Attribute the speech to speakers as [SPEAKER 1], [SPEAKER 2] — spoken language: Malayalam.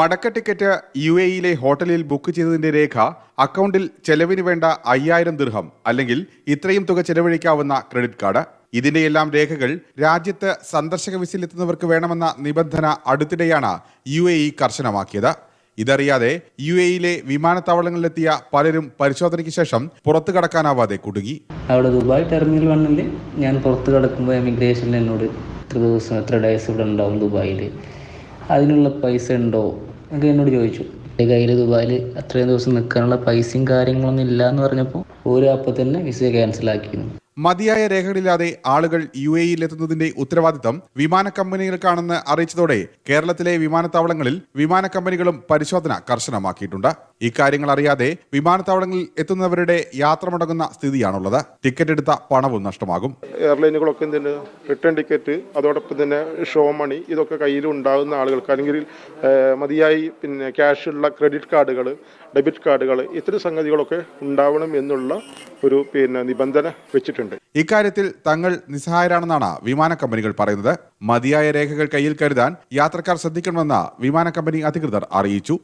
[SPEAKER 1] മടക്ക ടിക്കറ്റ് യു എയിലെ ഹോട്ടലിൽ ബുക്ക് ചെയ്തതിന്റെ രേഖ അക്കൗണ്ടിൽ ചെലവിന് വേണ്ട അയ്യായിരം ദിർഹം അല്ലെങ്കിൽ ഇത്രയും തുക ചെലവഴിക്കാവുന്ന ക്രെഡിറ്റ് കാർഡ് ഇതിന്റെയെല്ലാം രേഖകൾ രാജ്യത്ത് സന്ദർശക വിസിലെത്തുന്നവർക്ക് വേണമെന്ന നിബന്ധന അടുത്തിടെയാണ് യു എ ഇ കർശനമാക്കിയത്. ഇതറിയാതെ യു എയിലെ വിമാനത്താവളങ്ങളിലെത്തിയ പലരും പരിശോധനയ്ക്ക് ശേഷം പുറത്തു കടക്കാനാവാതെ കുടുങ്ങി.
[SPEAKER 2] അവിടെ ദുബായ് ടെർമിനൽ വണ്ണിൽ ഞാൻ പുറത്തു കടക്കുമ്പോൾ എമിഗ്രേഷനിൽ എന്നോട് ഇത്ര ദിവസം എത്ര ഡേയ്സ് ഇവിടെ ഉണ്ടാവും ദുബായിൽ അതിനുള്ള പൈസ ഉണ്ടോ? എന്നൊക്കെ എന്നോട് ചോദിച്ചു. എന്റെ കയ്യിൽ ദുബായിൽ അത്രയും ദിവസം നിൽക്കാനുള്ള പൈസയും കാര്യങ്ങളൊന്നും ഇല്ല എന്ന് പറഞ്ഞപ്പോൾ ഒരു അപ്പം തന്നെ വിസ ക്യാൻസൽ ക്യാൻസലാക്കിയിരുന്നു
[SPEAKER 1] മതിയായ രേഖകളില്ലാതെ ആളുകൾ യു എയിൽ എത്തുന്നതിന്റെ ഉത്തരവാദിത്തം വിമാന കമ്പനികൾക്കാണെന്ന് അറിയിച്ചതോടെ കേരളത്തിലെ വിമാനത്താവളങ്ങളിൽ വിമാന കമ്പനികളും പരിശോധന കർശനമാക്കിയിട്ടുണ്ട്. ഇക്കാര്യങ്ങൾ അറിയാതെ വിമാനത്താവളങ്ങളിൽ എത്തുന്നവരുടെ യാത്ര മുടങ്ങുന്ന സ്ഥിതിയാണുള്ളത്. ടിക്കറ്റ് എടുത്ത പണവും നഷ്ടമാകും.
[SPEAKER 3] എയർലൈനുകളൊക്കെ റിട്ടേൺ ടിക്കറ്റ് അതോടൊപ്പം തന്നെ ഷോ മണി ഇതൊക്കെ കയ്യിൽ ഉണ്ടാകുന്ന ആളുകൾക്ക് അല്ലെങ്കിൽ മതിയായി പിന്നെ ക്യാഷ് ഉള്ള ക്രെഡിറ്റ് കാർഡുകൾ ഡെബിറ്റ് കാർഡുകൾ ഇത്തരം സംഗതികളൊക്കെ ഉണ്ടാവണം എന്നുള്ള ഒരു പിന്നെ നിബന്ധന വെച്ചിട്ടുണ്ട്.
[SPEAKER 1] ഇക്കാര്യത്തിൽ തങ്ങൾ നിസ്സഹായരാണെന്നാണ് വിമാന കമ്പനികൾ പറയുന്നത്. മതിയായ രേഖകൾ കയ്യിൽ കരുതാൻ യാത്രക്കാർ ശ്രദ്ധിക്കണമെന്ന് വിമാന കമ്പനി അധികൃതർ അറിയിച്ചു.